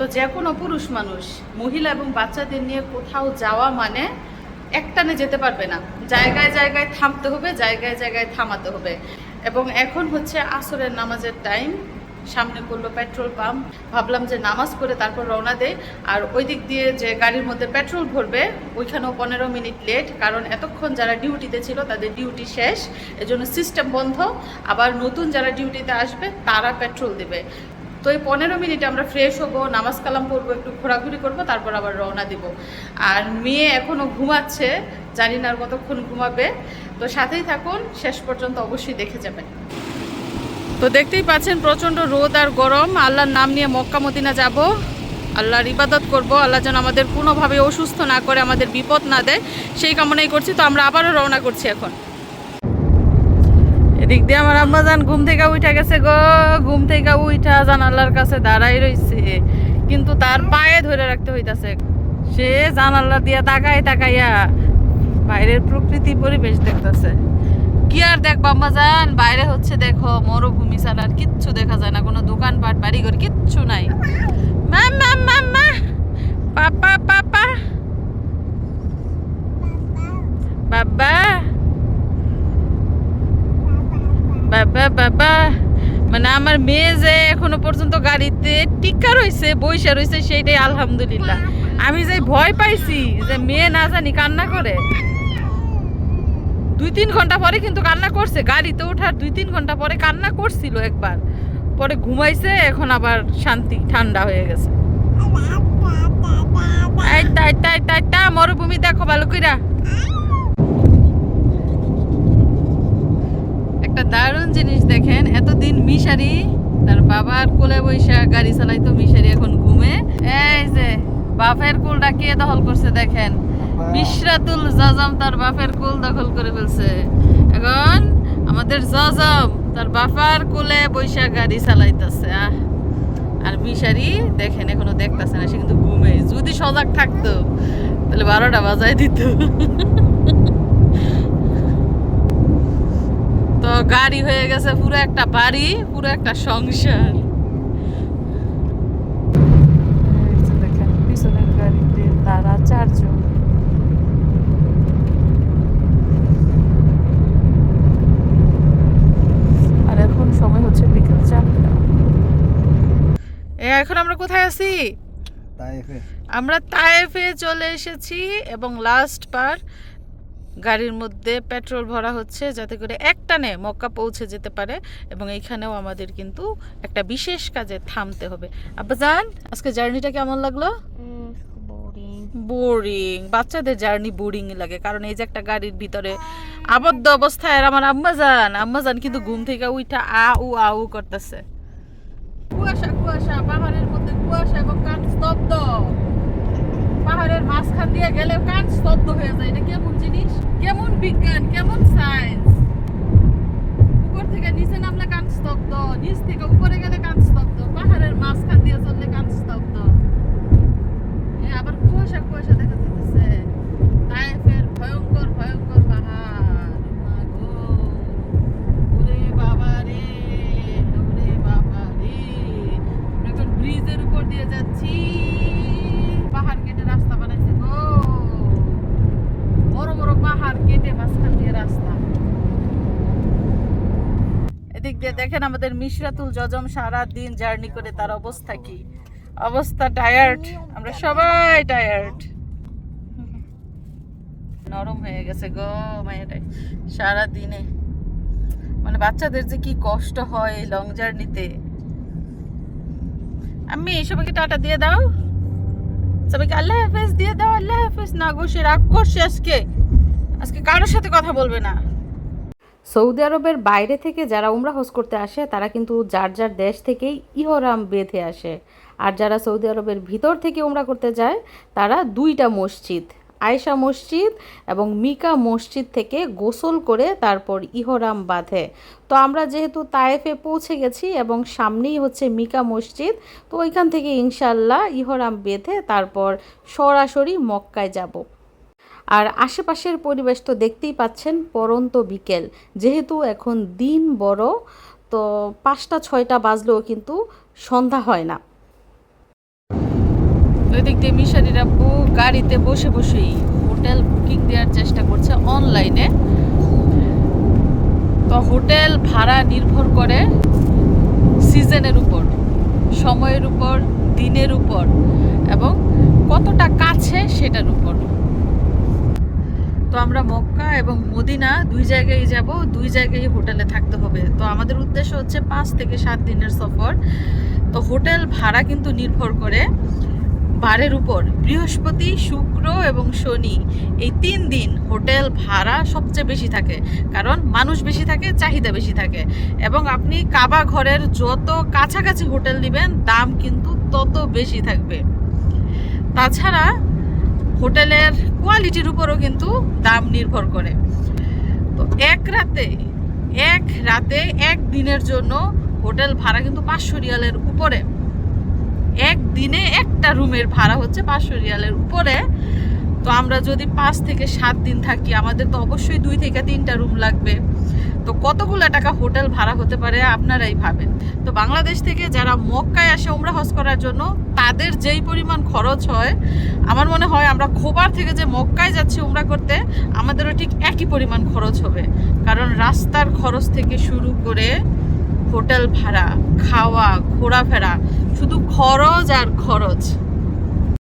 তো যে কোনো পুরুষ মানুষ, মহিলা এবং বাচ্চাদের নিয়ে কোথাও যাওয়া মানে একটানে যেতে পারবে না। জায়গায় জায়গায় থামতে হবে, জায়গায় জায়গায় থামাতে হবে। এবং এখন হচ্ছে আসরের নামাজের টাইম সামনে করল পেট্রোল পাম্প। ভাবলাম যে নামাজ পড়ে তারপর রওনা দেয় আর ওই দিক দিয়ে যে গাড়ির মধ্যে পেট্রোল ভরবে, ওইখানেও পনেরো মিনিট লেট কারণ এতক্ষণ যারা ডিউটিতে ছিল, তাদের ডিউটি শেষ। এজন্য সিস্টেম বন্ধ। আবার নতুন যারা ডিউটিতে আসবে, তারা পেট্রোল দেবে। তো এই পনেরো মিনিটে আমরা ফ্রেশ হব, নামাজ কালাম করব একটু ঘোরাঘুরি করব, তারপর আবার রওনা দিব। আর মেয়ে এখনও ঘুমাচ্ছে, জানি না আর কতক্ষণ ঘুমাবে। তো সাথেই থাকুন, শেষ পর্যন্ত অবশ্যই দেখে যাবেন। তো দেখতেই পাচ্ছেন প্রচণ্ড রোদ আর গরম। আল্লাহর নাম নিয়ে মক্কা মদিনা যাব। আল্লাহর ইবাদত করব। আল্লাহ যেন আমাদের কোনোভাবে অসুস্থ না করে, আমাদের বিপদ না দেয়, সেই কামনাই করছি। তো আমরা আবারও রওনা করছি এখন। এদিক দিয়ে আমার আম্মা যান ঘুম থেকে উঠা গেছে গো। ঘুম থেকে উঠা জানালার কাছে দাঁড়াই রয়েছে কিন্তু তার পায়ে ধরে রাখতে হইতাছে। সে জানালা দিয়া তাকাই তাকাইয়া বাইরের প্রকৃতি পরিবেশ দেখতেছে। কি আর দেখব আম্মা যান বাইরে হচ্ছে দেখো, মরুভূমি ছাড়া আর কিচ্ছু দেখা যায় না। কোনো দোকানপাট, বাড়িঘর, কিচ্ছু নাই। বাবা মানে আমার মেয়ে যে এখনও পর্যন্ত গাড়িতে টিকা রয়েছে বৈশা রয়েছে সেইটাই আলহামদুলিল্লাহ। আমি যে ভয় পাইছি যে মেয়ে না জানি কান্না করে। দুই তিন ঘণ্টা পরে কিন্তু কান্না করছে। গাড়িতে ওঠার দুই তিন ঘণ্টা পরে কান্না করছিল একবার। পরে ঘুমাইছে, এখন আবার শান্তি, ঠান্ডা হয়ে গেছে। মরুভূমি দেখো ভালো কইরা। জিনিস দেখেন এতদিন মিশারি তার বাবার কোলে বৈশা গাড়ি চালাইতো মিশারি এখন ঘুমে। এই যে বাপের কুলটা কে দখল করছে দেখেন? বিশরাতুল জজম তার বাপের কুল দখল করে ফেলছে। এখন আমাদের জজম তার বাপার কোলে বৈশা গাড়ি চালাইতেছে আহ। আর মিশারি দেখেন এখনও দেখতেছে না সে কিন্তু ঘুমে। যদি সজাগ থাকতো তাহলে বারোটা বাজায় দিত তো গাড়ি হয়ে গেছে পুরো একটা বাড়ি পুরো একটা সংসার। দেখেন পিছনের গাড়িতে তারা চারজন। আর এখন সময় হচ্ছে বিকেল চারটা। এ এখন আমরা কোথায় আছি? আমরা তায়েফে চলে এসেছি এবং লাস্ট বার গাড়ির মধ্যে পেট্রোল ভরা হচ্ছে যাতে করে একটানে মক্কা পৌঁছে যেতে পারে এবং এইখানেও আমাদের কিন্তু একটা বিশেষ কাজে থামতে হবে। আব্বা জান আজকে জার্নিটা কেমন লাগল? বোরিং। বাচ্চাদের জার্নি বোরিং লাগে কারণ এই যে একটা গাড়ির ভিতরে আবদ্ধ অবস্থায় আমার আম্মা যান আম্মা যান কিন্তু ঘুম থেকে উঠা আ উ আ উ করতেছে। কুয়াশা কুয়াশা পাহাড়ের মধ্যে কুয়াশা এবং পাহাড়ের মাঝখান দিয়ে গেলে কান স্তব্ধ হয়ে যায়। এটা কেমন জিনিস? কেমন বিজ্ঞান? কেমন সায়েন্স উপর থেকে নিচে নামলে কান স্তব্ধ, নিচ থেকে উপরে গেলে কান স্তব্ধ পাহাড়ের মাঝখান দিয়ে চললে কান স্তব্ধ এ আবার কুয়াশা কুয়াশা দেখা যাচ্ছে তাইফের ভয়ঙ্কর ভয়ঙ্কর পাহাড় মা গো ওরে বাবা রে ওরে বাবা রে আমরা এখন ব্রিজের উপর দিয়ে যাচ্ছি পাহাড় কেটে রাস্তা বানাইছে গো বড় বড় পাহাড় কেটে মাঝখান দিয়ে রাস্তা এদিক দিয়ে দেখেন আমাদের মিশরাতুল জজম সারা দিন জার্নি করে তার অবস্থা কি? অবস্থা টায়ার্ড আমরা সবাই টায়ার্ড নরম হয়ে গেছে গো মায়েরাই সারা দিনে মানে বাচ্চাদের যে কি কষ্ট হয় এই লং জার্নিতে আমি সবাইকে টাটা দিয়ে দাও। সবাইকে আল্লাহ হাফেজ, দিয়ে দাও, আল্লাহ হাফেজ। না গো, সে রাগ করছে আজকে। আজকে কারোর সাথে কথা বলবে না। সৌদি আরবের বাইরে থেকে যারা উমরা হজ করতে আসে, তারা কিন্তু যার যার দেশ থেকেই ইহরাম বেঁধে আসে। আর যারা সৌদি আরবের ভিতর থেকে উমরা করতে যায়, তারা দুইটা মসজিদ, আয়েশা মসজিদ এবং মিকা মসজিদ থেকে গোসল করে তারপর ইহরাম বাঁধে। তো আমরা যেহেতু তায়েফে পৌঁছে গেছি এবং সামনেই হচ্ছে মিকা মসজিদ, তো ওইখান থেকে ইনশাল্লাহ ইহরাম বেঁধে তারপর সরাসরি মক্কায় যাব। আর আশেপাশের পরিবেশ তো দেখতেই পাচ্ছেন, পরন্ত বিকেল। যেহেতু এখন দিন বড়, তো পাঁচটা, ছয়টা বাজলেও কিন্তু সন্ধ্যা হয় না। তো এদিক দিয়ে মিশারির গাড়িতে বসে বসেই হোটেল বুকিং দেওয়ার চেষ্টা করছে অনলাইনে। তো হোটেল ভাড়া নির্ভর করে সিজনের উপর, সময়ের উপর, দিনের উপর এবং কতটা কাছে সেটার উপর। তো আমরা মক্কা এবং মদিনা দুই জায়গায় যাব, দুই জায়গায় হোটেলে থাকতে হবে। তো আমাদের উদ্দেশ্য হচ্ছে পাঁচ থেকে সাত দিনের সফর। তো হোটেল ভাড়া কিন্তু নির্ভর করে বারের উপর। বৃহস্পতি, শুক্র এবং শনি, এই তিন দিন হোটেল ভাড়া সবচেয়ে বেশি থাকে। কারণ মানুষ বেশি থাকে, চাহিদা বেশি থাকে। এবং আপনি কাবা ঘরের যত কাছাকাছি হোটেল নেবেন, দাম কিন্তু তত বেশি থাকবে। তাছাড়া হোটেলের কোয়ালিটির উপরও কিন্তু দাম নির্ভর করে। তো এক রাতে এক রাতে, এক দিনের জন্য হোটেল ভাড়া কিন্তু পাঁচশো রিয়ালের উপরে। একদিনে একটা রুমের ভাড়া হচ্ছে পাঁচশো রিয়ালের উপরে। তো আমরা যদি পাঁচ থেকে সাত দিন থাকি, আমাদের তো অবশ্যই দুই থেকে তিনটা রুম লাগবে। তো কতগুলো টাকা হোটেল ভাড়া হতে পারে আপনারাই ভাবেন। তো বাংলাদেশ থেকে যারা মক্কায় আসে উমরা হজ করার জন্য, তাদের যেই পরিমাণ খরচ হয়, আমার মনে হয় আমরা খোবার থেকে যে মক্কায় যাচ্ছি উমরা করতে, আমাদেরও ঠিক একই পরিমাণ খরচ হবে। কারণ রাস্তার খরচ থেকে শুরু করে হোটেল ভাড়া, খাওয়া, ঘোরাফেরা, শুধু খরচ আর খরচ।